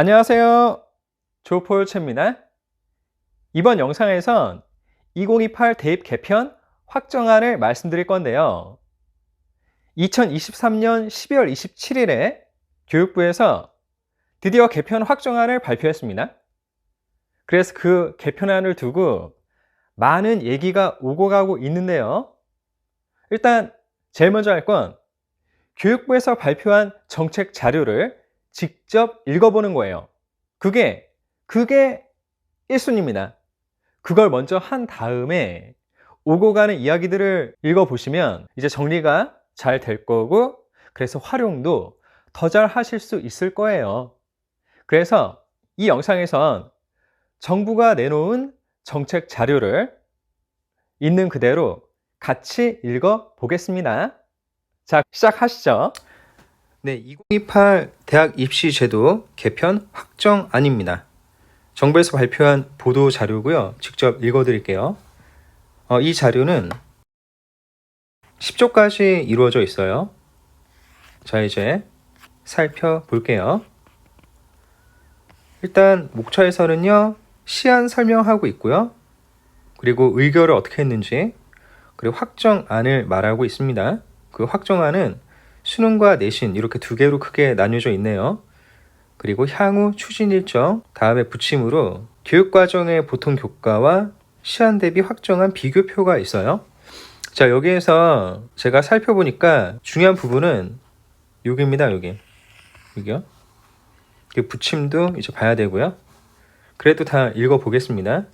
안녕하세요. 조폴체입니다. 이번 영상에선 2028 대입 개편 확정안을 말씀드릴 건데요. 2023년 12월 27일에 교육부에서 드디어 개편 확정안을 발표했습니다. 그래서 그 개편안을 두고 많은 얘기가 오고 가고 있는데요. 일단 제일 먼저 할 건 교육부에서 발표한 정책 자료를 직접 읽어보는 거예요. 그게, 그게 1순위입니다. 그걸 먼저 한 다음에 오고 가는 이야기들을 읽어보시면 이제 정리가 잘 될 거고, 그래서 활용도 더 잘 하실 수 있을 거예요. 그래서 이 영상에선 정부가 내놓은 정책 자료를 있는 그대로 같이 읽어 보겠습니다. 자, 시작하시죠. 네, 2028 대학 입시 제도 개편 확정안입니다. 정부에서 발표한 보도 자료고요. 직접 읽어 드릴게요. 어, 이 자료는 10조까지 이루어져 있어요. 자, 이제 살펴볼게요. 일단 목차에서는요. 시안 설명하고 있고요. 그리고 의결을 어떻게 했는지 그리고 확정안을 말하고 있습니다. 그 확정안은 수능과 내신 이렇게 두 개로 크게 나뉘어져 있네요. 그리고 향후 추진 일정 다음에 붙임으로 교육과정의 보통 교과와 시한 대비 확정한 비교표가 있어요. 자 여기에서 제가 살펴보니까 중요한 부분은 여기입니다. 여기 여기요. 그 붙임도 이제 봐야 되고요. 그래도 다 읽어보겠습니다.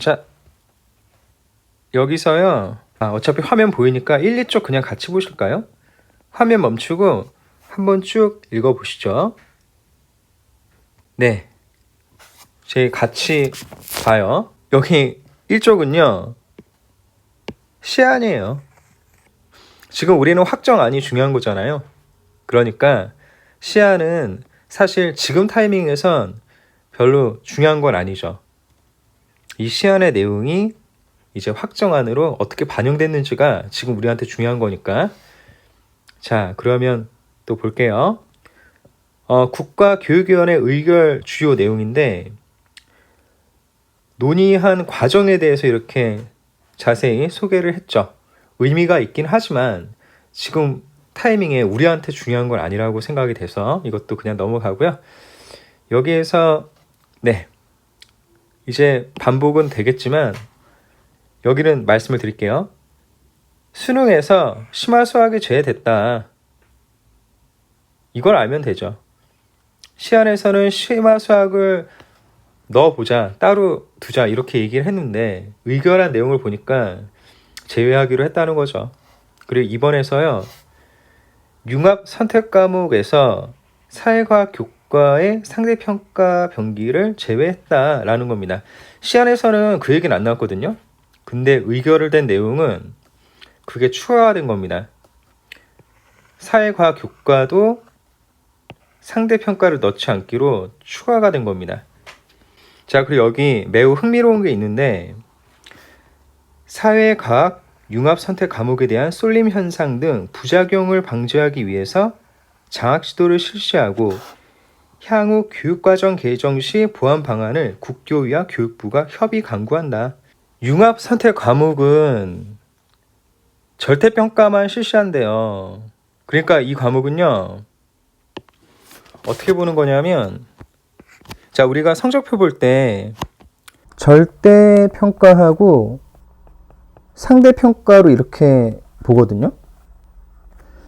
자, 여기서요. 아, 어차피 화면 보이니까 1, 2쪽 그냥 같이 보실까요? 화면 멈추고 한번 쭉 읽어보시죠. 네. 제 같이 봐요. 여기 1쪽은요. 시안이에요. 지금 우리는 확정안이 중요한 거잖아요. 그러니까 시안은 사실 지금 타이밍에선 별로 중요한 건 아니죠. 이 시안의 내용이 이제 확정안으로 어떻게 반영됐는지가 지금 우리한테 중요한 거니까. 자, 그러면 또 볼게요. 어, 국가교육위원회 의결 주요 내용인데, 논의한 과정에 대해서 이렇게 자세히 소개를 했죠. 의미가 있긴 하지만, 지금 타이밍에 우리한테 중요한 건 아니라고 생각이 돼서 이것도 그냥 넘어가고요. 여기에서, 네. 이제 반복은 되겠지만, 여기는 말씀을 드릴게요. 수능에서 심화 수학이 제외됐다. 이걸 알면 되죠. 시안에서는 심화 수학을 넣어보자, 따로 두자, 이렇게 얘기를 했는데, 의결한 내용을 보니까 제외하기로 했다는 거죠. 그리고 이번에서요, 융합 선택 과목에서 사회과학 교과의 상대평가 병기를 제외했다라는 겁니다. 시안에서는 그 얘기는 안 나왔거든요. 근데 의결을 된 내용은 그게 추가된 겁니다. 사회과학 교과도 상대 평가를 넣지 않기로 추가가 된 겁니다. 자, 그리고 여기 매우 흥미로운 게 있는데, 사회과학 융합 선택 과목에 대한 쏠림 현상 등 부작용을 방지하기 위해서 장학 지도를 실시하고 향후 교육과정 개정 시 보완 방안을 국교위와 교육부가 협의 강구한다. 융합 선택 과목은 절대 평가만 실시한대요. 그러니까 이 과목은요, 어떻게 보는 거냐면, 자, 우리가 성적표 볼 때, 절대 평가하고 상대 평가로 이렇게 보거든요.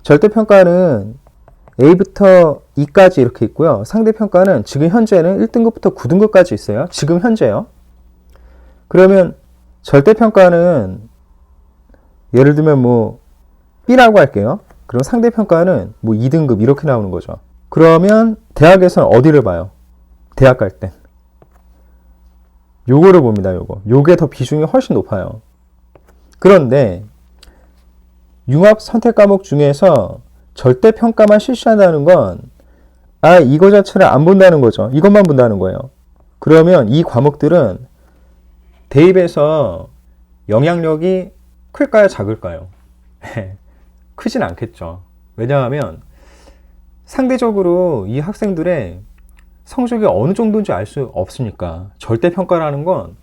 절대 평가는 A부터 E까지 이렇게 있고요. 상대 평가는 지금 현재는 1등급부터 9등급까지 있어요. 지금 현재요. 그러면 절대평가는 예를 들면 뭐 B라고 할게요. 그럼 상대평가는 뭐 2등급 이렇게 나오는 거죠. 그러면 대학에서는 어디를 봐요? 대학 갈 땐. 요거를 봅니다, 요거. 요게 더 비중이 훨씬 높아요. 그런데 융합 선택 과목 중에서 절대 평가만 실시한다는 건 아, 이거 자체를 안 본다는 거죠. 이것만 본다는 거예요. 그러면 이 과목들은 대입에서 영향력이 클까요, 작을까요? 크진 않겠죠. 왜냐하면 상대적으로 이 학생들의 성적이 어느 정도인지 알 수 없으니까 절대 평가라는 건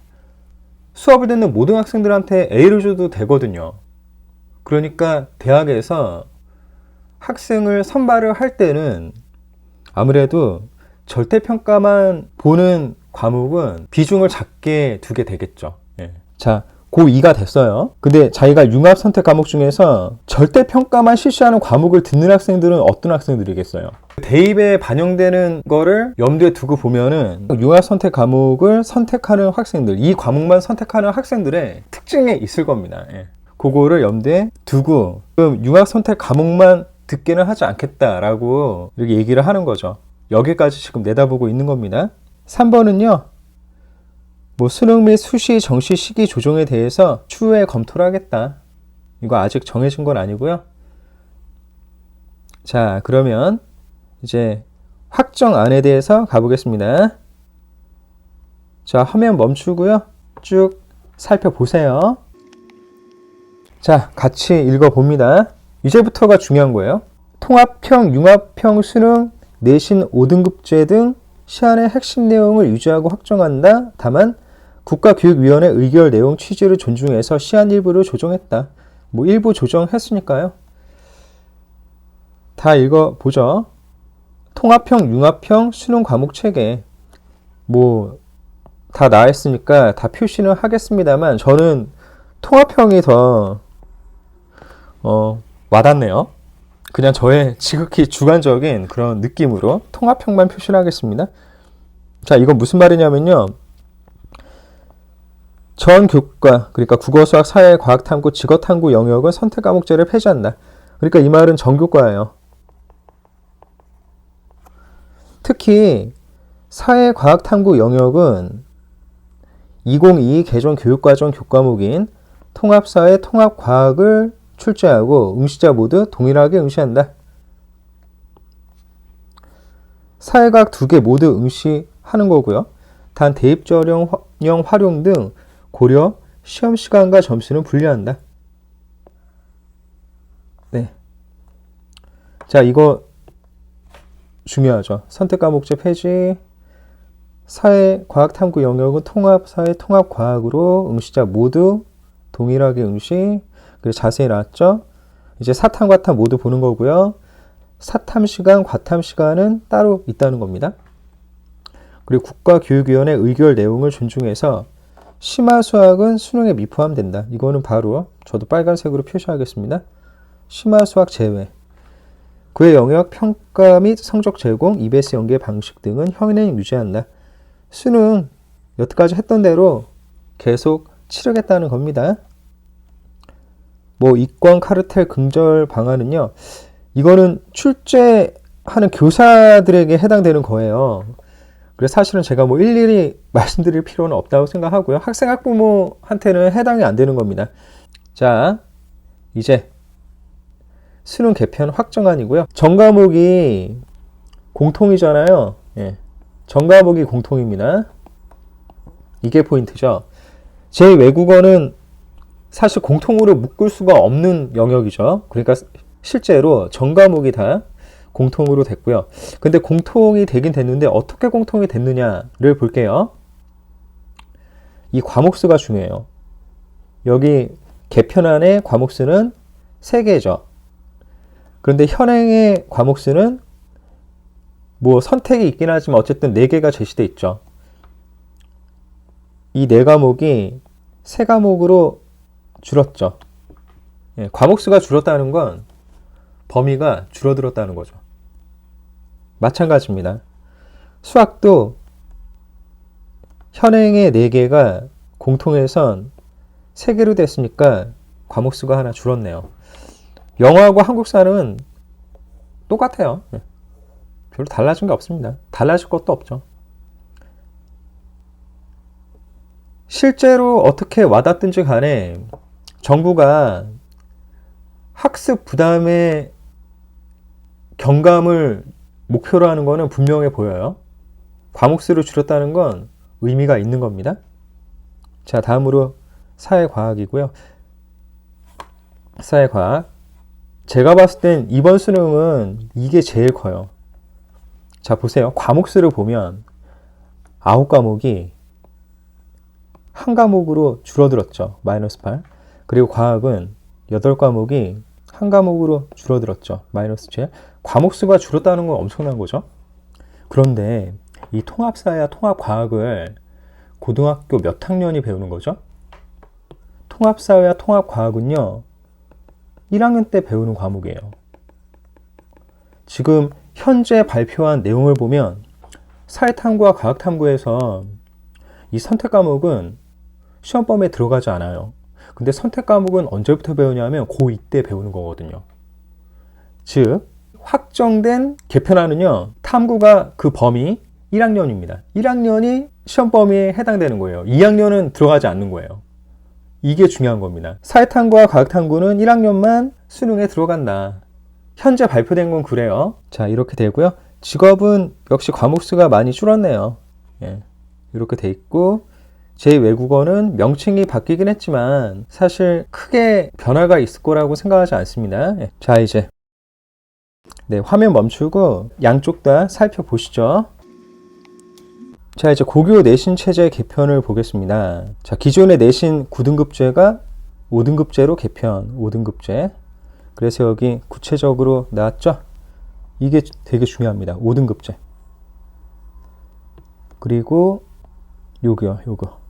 수업을 듣는 모든 학생들한테 A를 줘도 되거든요. 그러니까 대학에서 학생을 선발을 할 때는 아무래도 절대 평가만 보는 과목은 비중을 작게 두게 되겠죠. 예. 자, 고2가 됐어요. 근데 자기가 융합 선택 과목 중에서 절대 평가만 실시하는 과목을 듣는 학생들은 어떤 학생들이겠어요? 대입에 반영되는 거를 염두에 두고 보면은 융합 선택 과목을 선택하는 학생들, 이 과목만 선택하는 학생들의 특징이 있을 겁니다. 예. 그거를 염두에 두고 그럼 융합 선택 과목만 듣기는 하지 않겠다라고 이렇게 얘기를 하는 거죠. 여기까지 지금 내다보고 있는 겁니다. 3번은요. 뭐 수능 및 수시 정시 시기 조정에 대해서 추후에 검토를 하겠다. 이거 아직 정해진 건 아니고요. 자, 그러면 이제 확정안에 대해서 가보겠습니다. 자, 화면 멈추고요. 쭉 살펴보세요. 자, 같이 읽어봅니다. 이제부터가 중요한 거예요. 통합형, 융합형 수능, 내신 5등급제 등 시안의 핵심 내용을 유지하고 확정한다. 다만 국가교육위원회 의결 내용 취지를 존중해서 시안 일부를 조정했다. 뭐 일부 조정했으니까요. 다 읽어보죠. 통합형, 융합형 수능 과목 체계. 뭐, 다 나왔으니까 다 표시는 하겠습니다만, 저는 통합형이 더, 어, 와닿네요. 그냥 저의 지극히 주관적인 그런 느낌으로 통합형만 표시를 하겠습니다. 자, 이건 무슨 말이냐면요. 전 교과, 그러니까 국어, 수학, 사회, 과학, 탐구, 직업 탐구 영역은 선택 과목제를 폐지한다. 그러니까 이 말은 전교과예요. 특히 사회, 과학, 탐구 영역은 2022 개정 교육과정 교과목인 통합사회, 통합과학을 출제하고 응시자 모두 동일하게 응시한다. 사회과학 두개 모두 응시하는 거고요. 단 대입 전형 활용 등 고려 시험 시간과 점수는 분리한다. 네. 자, 이거 중요하죠. 선택 과목제 폐지. 사회 과학 탐구 영역은 통합 사회 통합 과학으로 응시자 모두 동일하게 응시. 그리고 자세히 나왔죠. 이제 사탐 과탐 모두 보는 거고요. 사탐 시간, 과탐 시간은 따로 있다는 겁니다. 그리고 국가교육위원회 의결 내용을 존중해서 심화 수학은 수능에 미포함된다. 이거는 바로 저도 빨간색으로 표시하겠습니다. 심화 수학 제외. 그의 영역 평가 및 성적 제공, EBS 연계 방식 등은 현행 유지한다. 수능 여태까지 했던 대로 계속 치르겠다는 겁니다. 뭐 이권 카르텔 긍절 방안은요. 이거는 출제하는 교사들에게 해당되는 거예요. 그래서 사실은 제가 뭐 일일이 말씀드릴 필요는 없다고 생각하고요. 학생 학부모한테는 해당이 안 되는 겁니다. 자, 이제 수능 개편 확정안이고요. 전과목이 공통이잖아요. 예. 전과목이 공통입니다. 이게 포인트죠. 제 외국어는 사실 공통으로 묶을 수가 없는 영역이죠. 그러니까 실제로 전 과목이 다 공통으로 됐고요. 근데 공통이 되긴 됐는데 어떻게 공통이 됐느냐를 볼게요. 이 과목수가 중요해요. 여기 개편안의 과목수는 3개죠. 그런데 현행의 과목수는 뭐 선택이 있긴 하지만 어쨌든 4개가 제시돼 있죠. 이네 과목이 세 과목으로 줄었죠. 예, 과목수가 줄었다는 건 범위가 줄어들었다는 거죠. 마찬가지입니다. 수학도 현행의 4개가 공통해선 3개로 됐으니까 과목수가 하나 줄었네요. 영어하고 한국사는 똑같아요. 네. 별로 달라진 게 없습니다. 달라질 것도 없죠. 실제로 어떻게 와닿든지 간에 정부가 학습 부담의 경감을 목표로 하는 것은 분명해 보여요. 과목 수를 줄였다는 건 의미가 있는 겁니다. 자, 다음으로 사회과학이고요. 사회과학. 제가 봤을 땐 이번 수능은 이게 제일 커요. 자, 보세요. 과목 수를 보면 아홉 과목이 한 과목으로 줄어들었죠. 마이너스 8. 그리고 과학은 여덟 과목이 한 과목으로 줄어들었죠. 마이너스 7. 과목 수가 줄었다는 건 엄청난 거죠. 그런데 이 통합사야 통합과학을 고등학교 몇 학년이 배우는 거죠? 통합사회와 통합과학은요, 1학년 때 배우는 과목이에요. 지금 현재 발표한 내용을 보면 사회탐구와 과학탐구에서 이 선택 과목은 시험 범위에 들어가지 않아요. 근데 선택 과목은 언제부터 배우냐면 고2 때 배우는 거거든요. 즉, 확정된 개편안은요, 탐구가 그 범위 1학년입니다. 1학년이 시험 범위에 해당되는 거예요. 2학년은 들어가지 않는 거예요. 이게 중요한 겁니다. 사회탐구와 과학탐구는 1학년만 수능에 들어간다. 현재 발표된 건 그래요. 자, 이렇게 되고요. 직업은 역시 과목 수가 많이 줄었네요. 예. 이렇게 돼 있고, 제 외국어는 명칭이 바뀌긴 했지만 사실 크게 변화가 있을 거라고 생각하지 않습니다. 예. 자, 이제 네, 화면 멈추고 양쪽 다 살펴보시죠. 자, 이제 고교 내신 체제 개편을 보겠습니다. 자, 기존의 내신 9등급제가 5등급제로 개편, 5등급제. 그래서 여기 구체적으로 나왔죠? 이게 되게 중요합니다. 5등급제. 그리고 요거요, 요거.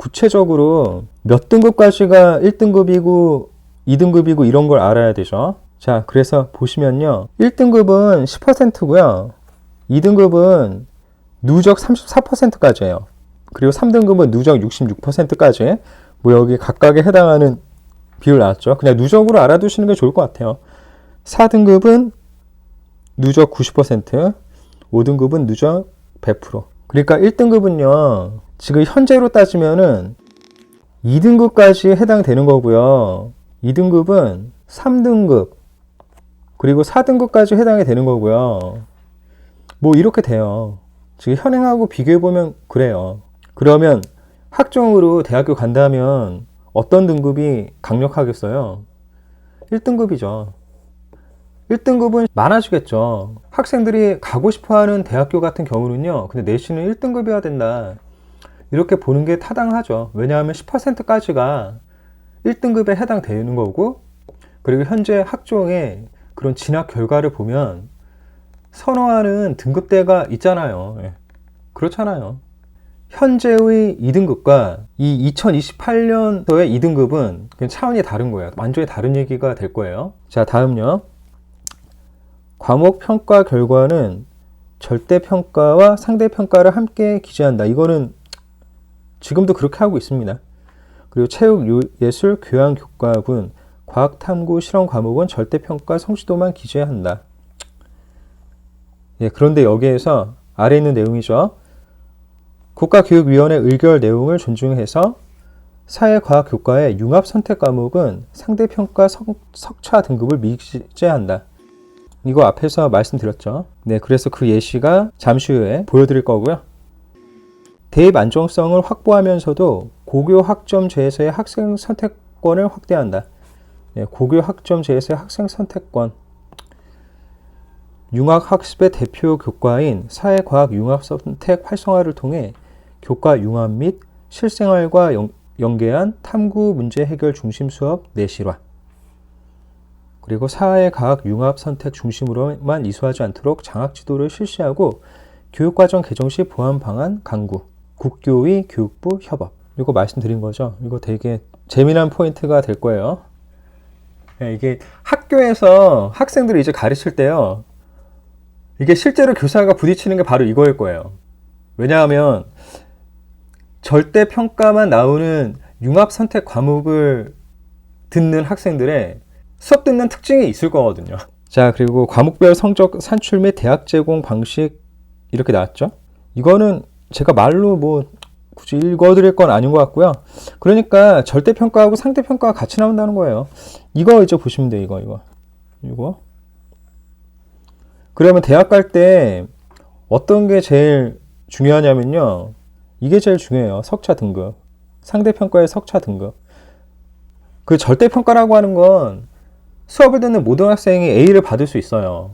구체적으로 몇 등급까지가 1등급이고 2등급이고 이런 걸 알아야 되죠. 자, 그래서 보시면요. 1등급은 10%고요. 2등급은 누적 34%까지예요. 그리고 3등급은 누적 66%까지. 뭐 여기 각각에 해당하는 비율 나왔죠. 그냥 누적으로 알아두시는 게 좋을 것 같아요. 4등급은 누적 90%, 5등급은 누적 100%. 그러니까 1등급은요. 지금 현재로 따지면은 2등급까지 해당되는 거고요. 2등급은 3등급 그리고 4등급까지 해당이 되는 거고요. 뭐 이렇게 돼요. 지금 현행하고 비교해 보면 그래요. 그러면 학종으로 대학교 간다면 어떤 등급이 강력하겠어요? 1등급이죠. 1등급은 많아지겠죠. 학생들이 가고 싶어 하는 대학교 같은 경우는요. 근데 내신은 1등급이어야 된다. 이렇게 보는 게 타당하죠. 왜냐하면 10%까지가 1등급에 해당되는 거고, 그리고 현재 학종의 그런 진학 결과를 보면 선호하는 등급대가 있잖아요. 예. 그렇잖아요. 현재의 2등급과 이 2028년도의 2등급은 그냥 차원이 다른 거예요. 완전히 다른 얘기가 될 거예요. 자, 다음요. 과목 평가 결과는 절대 평가와 상대 평가를 함께 기재한다. 이거는 지금도 그렇게 하고 있습니다. 그리고 체육, 예술, 교양, 교과군, 과학, 탐구, 실험 과목은 절대 평가 성취도만 기재한다. 예, 그런데 여기에서 아래 있는 내용이죠. 국가교육위원회 의결 내용을 존중해서 사회과학 교과의 융합 선택 과목은 상대평가 석 차 등급을 미제한다. 이거 앞에서 말씀드렸죠. 네, 그래서 그 예시가 잠시 후에 보여드릴 거고요. 대입 안정성을 확보하면서도 고교 학점제에서의 학생 선택권을 확대한다. 네, 고교 학점제에서의 학생 선택권. 융합학습의 대표 교과인 사회과학 융합선택 활성화를 통해 교과 융합 및 실생활과 연, 연계한 탐구 문제 해결 중심 수업 내실화 그리고 사회과학 융합 선택 중심으로만 이수하지 않도록 장학 지도를 실시하고 교육과정 개정 시 보완 방안 강구 국교위 교육부 협업. 이거 말씀드린 거죠? 이거 되게 재미난 포인트가 될 거예요. 네, 이게 학교에서 학생들을 이제 가르칠 때요. 이게 실제로 교사가 부딪히는 게 바로 이거일 거예요. 왜냐하면 절대 평가만 나오는 융합 선택 과목을 듣는 학생들의 수업 듣는 특징이 있을 거거든요. 자, 그리고 과목별 성적 산출 및 대학 제공 방식 이렇게 나왔죠. 이거는 제가 말로 뭐 굳이 읽어드릴 건 아닌 것 같고요. 그러니까 절대 평가하고 상대 평가가 같이 나온다는 거예요. 이거 이제 보시면 돼요. 이거 이거 이거 그러면 대학 갈 때 어떤 게 제일 중요하냐면요. 이게 제일 중요해요. 석차 등급. 상대평가의 석차 등급. 그 절대평가라고 하는 건 수업을 듣는 모든 학생이 A를 받을 수 있어요.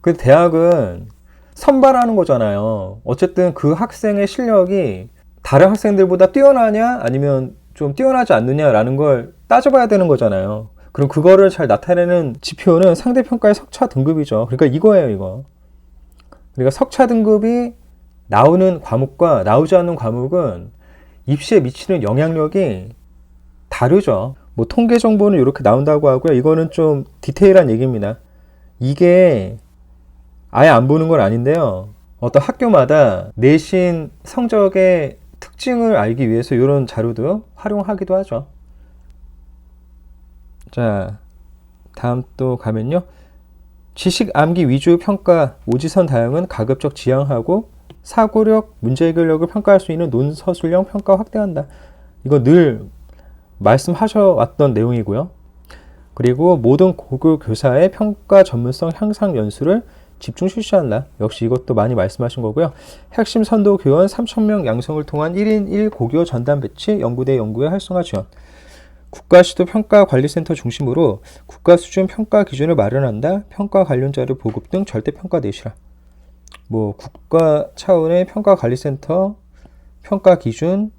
그 대학은 선발하는 거잖아요. 어쨌든 그 학생의 실력이 다른 학생들보다 뛰어나냐 아니면 좀 뛰어나지 않느냐라는 걸 따져봐야 되는 거잖아요. 그럼 그거를 잘 나타내는 지표는 상대평가의 석차 등급이죠. 그러니까 이거예요, 이거. 그러니까 석차 등급이 나오는 과목과 나오지 않는 과목은 입시에 미치는 영향력이 다르죠. 뭐 통계 정보는 이렇게 나온다고 하고요. 이거는 좀 디테일한 얘기입니다. 이게 아예 안 보는 건 아닌데요. 어떤 학교마다 내신 성적의 특징을 알기 위해서 이런 자료도 활용하기도 하죠. 자, 다음 또 가면요. 지식 암기 위주 평가 오지선 다양은 가급적 지향하고 사고력, 문제 해결력을 평가할 수 있는 논서술형 평가 확대한다. 이거 늘 말씀하셔 왔던 내용이고요. 그리고 모든 고교 교사의 평가 전문성 향상 연수를 집중 실시한다. 역시 이것도 많이 말씀하신 거고요. 핵심 선도 교원 3,000명 양성을 통한 1인 1 고교 전담 배치 연구대 연구의 활성화 지원. 국가시도 평가관리센터 중심으로 국가 수준 평가 기준을 마련한다. 평가 관련 자료 보급 등 절대 평가 내시라. 뭐 국가 차원의 평가관리센터 평가 기준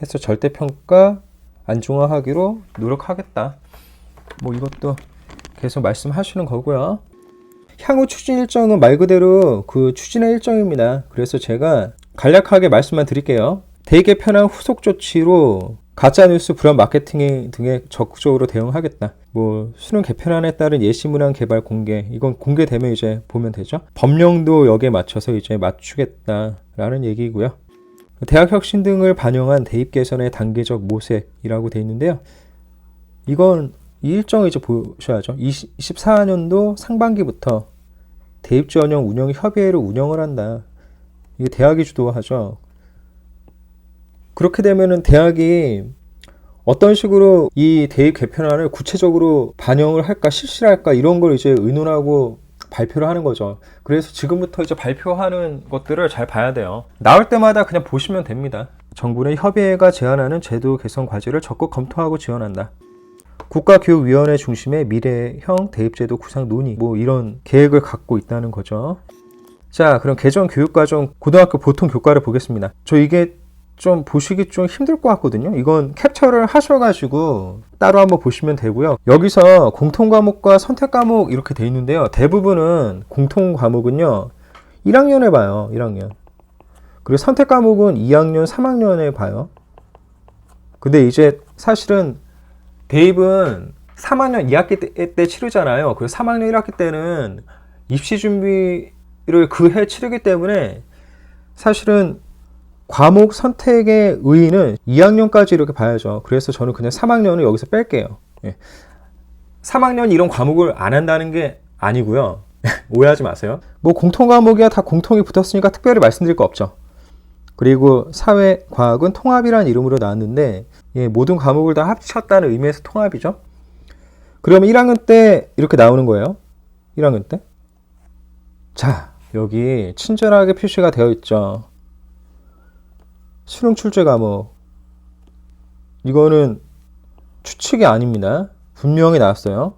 해서 절대 평가 안중화하기로 노력하겠다. 뭐 이것도 계속 말씀하시는 거고요. 향후 추진 일정은 말 그대로 그 추진의 일정입니다. 그래서 제가 간략하게 말씀만 드릴게요. 대개편한 후속 조치로 가짜뉴스 불안 마케팅 등에 적극적으로 대응하겠다. 뭐 수능 개편안에 따른 예시 문항 개발 공개 이건 공개되면 이제 보면 되죠. 법령도 여기에 맞춰서 이제 맞추겠다라는 얘기고요. 대학 혁신 등을 반영한 대입 개선의 단계적 모색이라고 돼 있는데요. 이건 이 일정을 이제 보셔야죠. 24년도 상반기부터 대입 전형 운영 협의회를 운영을 한다. 이게 대학이 주도하죠. 그렇게 되면은 대학이 어떤 식으로 이 대입 개편안을 구체적으로 반영을 할까 실시를 할까 이런 걸 이제 의논하고 발표를 하는 거죠. 그래서 지금부터 이제 발표하는 것들을 잘 봐야 돼요. 나올 때마다 그냥 보시면 됩니다. 정부는 협의회가 제안하는 제도 개선 과제를 적극 검토하고 지원한다. 국가교육위원회 중심의 미래형 대입제도 구상 논의 뭐 이런 계획을 갖고 있다는 거죠. 자, 그럼 개정 교육과정 고등학교 보통 교과를 보겠습니다. 저 이게 좀 보시기 좀 힘들 것 같거든요. 이건 캡처를 하셔가지고 따로 한번 보시면 되고요. 여기서 공통 과목과 선택 과목 이렇게 돼 있는데요. 대부분은 공통 과목은요. 1학년에 봐요. 1학년. 그리고 선택 과목은 2학년, 3학년에 봐요. 근데 이제 사실은 대입은 3학년 2학기 때, 때 치르잖아요. 그 3학년 1학기 때는 입시 준비를 그 해 치르기 때문에 사실은 과목 선택의 의의는 2학년까지 이렇게 봐야죠. 그래서 저는 그냥 3학년을 여기서 뺄게요. 예. 3학년 이런 과목을 안 한다는 게 아니고요. 오해하지 마세요. 뭐 공통 과목이야 다 공통이 붙었으니까 특별히 말씀드릴 거 없죠. 그리고 사회 과학은 통합이라는 이름으로 나왔는데 예, 모든 과목을 다 합쳤다는 의미에서 통합이죠. 그러면 1학년 때 이렇게 나오는 거예요. 1학년 때. 자, 여기 친절하게 표시가 되어 있죠. 수능 출제 과목. 이거는 추측이 아닙니다. 분명히 나왔어요.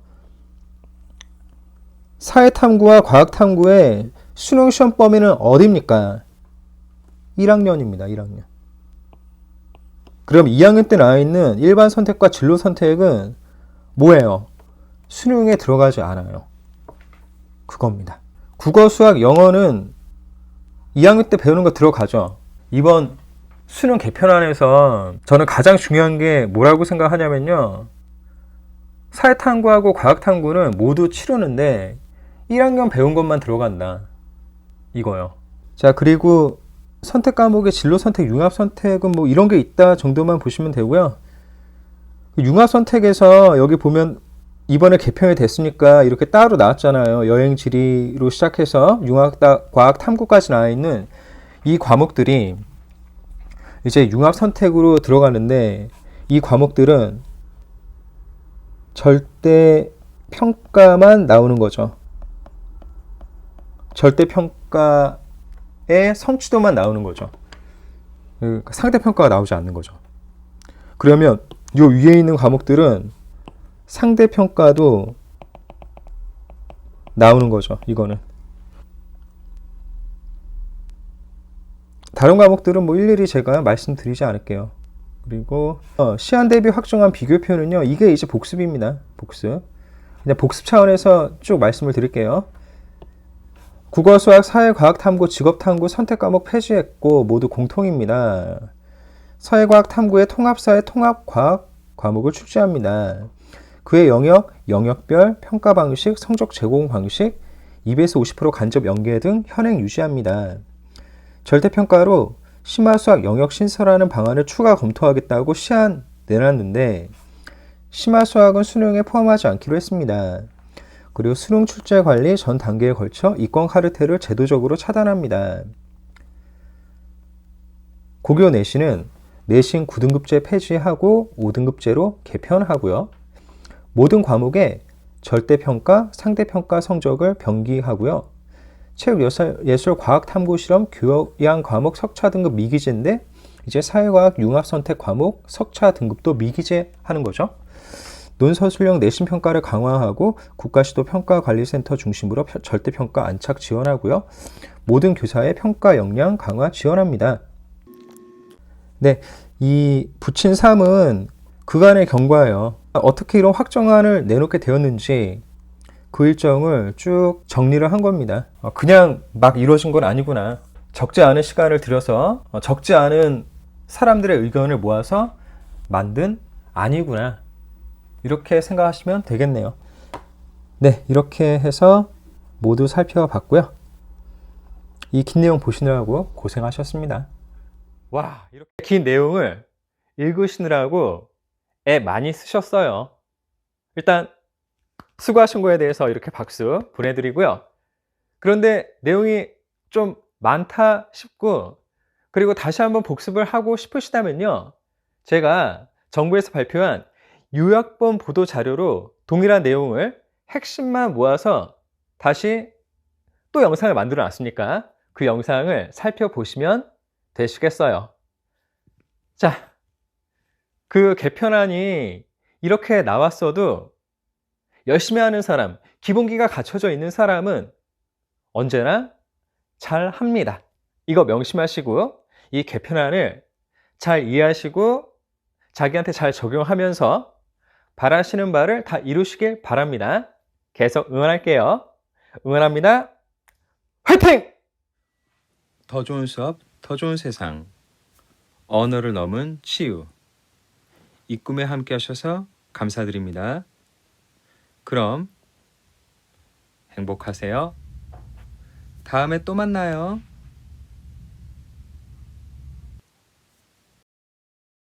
사회탐구와 과학탐구의 수능 시험 범위는 어디입니까? 1학년입니다. 1학년. 그럼 2학년 때 나와 있는 일반 선택과 진로 선택은 뭐예요? 수능에 들어가지 않아요. 그겁니다. 국어, 수학, 영어는 2학년 때 배우는 거 들어가죠. 이번 수능 개편안에서 저는 가장 중요한 게 뭐라고 생각하냐면요. 사회탐구하고 과학탐구는 모두 치르는데 1학년 배운 것만 들어간다. 이거요. 자, 그리고 선택 과목의 진로 선택, 융합 선택은 뭐 이런 게 있다 정도만 보시면 되고요. 그 융합 선택에서 여기 보면 이번에 개편이 됐으니까 이렇게 따로 나왔잖아요. 여행 지리로 시작해서 융합 과학 탐구까지 나와 있는 이 과목들이 이제 융합 선택으로 들어가는데 이 과목들은 절대 평가만 나오는 거죠. 절대 평가 의 성취도만 나오는 거죠. 그 상대 평가가 나오지 않는 거죠. 그러면 요 위에 있는 과목들은 상대 평가도 나오는 거죠. 이거는. 다른 과목들은 뭐 일일이 제가 말씀드리지 않을게요. 그리고 어, 시한 대비 확정한 비교표는요. 이게 이제 복습입니다. 복습. 그냥 복습 차원에서 쭉 말씀을 드릴게요. 국어, 수학, 사회, 과학, 탐구, 직업 탐구 선택 과목 폐지했고 모두 공통입니다. 사회, 과학, 탐구의 통합사회, 통합 과학 과목을 출제합니다. 그의 영역, 영역별, 평가 방식, 성적 제공 방식, 2에서 50% 간접 연계 등 현행 유지합니다. 절대평가로 심화수학 영역 신설하는 방안을 추가 검토하겠다고 시한 내놨는데 심화수학은 수능에 포함하지 않기로 했습니다. 그리고 수능 출제 관리 전 단계에 걸쳐 이권 카르텔을 제도적으로 차단합니다. 고교 내신은 내신 9등급제 폐지하고 5등급제로 개편하고요. 모든 과목에 절대평가, 상대평가 성적을 병기하고요. 체육, 예술, 과학, 탐구, 실험, 교양 과목 석차 등급 미기재인데 이제 사회과학 융합 선택 과목 석차 등급도 미기재 하는 거죠. 논서술형 내신 평가를 강화하고 국가시도 평가 관리센터 중심으로 펴- 절대 평가 안착 지원하고요. 모든 교사의 평가 역량 강화 지원합니다. 네, 이 붙인 3은 그간의 경과예요. 어떻게 이런 확정안을 내놓게 되었는지 그 일정을 쭉 정리를 한 겁니다. 어, 그냥 막 이루어진 건 아니구나. 적지 않은 시간을 들여서 어, 적지 않은 사람들의 의견을 모아서 만든 아니구나. 이렇게 생각하시면 되겠네요. 네, 이렇게 해서 모두 살펴봤고요. 이 긴 내용 보시느라고 고생하셨습니다. 와, 이렇게 긴 내용을 읽으시느라고 애 많이 쓰셨어요. 일단 수고하신 거에 대해서 이렇게 박수 보내드리고요. 그런데 내용이 좀 많다 싶고, 그리고 다시 한번 복습을 하고 싶으시다면요. 제가 정부에서 발표한 요약본 보도 자료로 동일한 내용을 핵심만 모아서 다시 또 영상을 만들어 놨으니까 그 영상을 살펴보시면 되시겠어요. 자, 그 개편안이 이렇게 나왔어도 열심히 하는 사람, 기본기가 갖춰져 있는 사람은 언제나 잘 합니다. 이거 명심하시고 이 개편안을 잘 이해하시고 자기한테 잘 적용하면서 바라시는 바를 다 이루시길 바랍니다. 계속 응원할게요. 응원합니다. 화이팅! 더 좋은 수업, 더 좋은 세상. 언어를 넘은 치유. 이 꿈에 함께 하셔서 감사드립니다. 그럼 행복하세요. 다음에 또 만나요.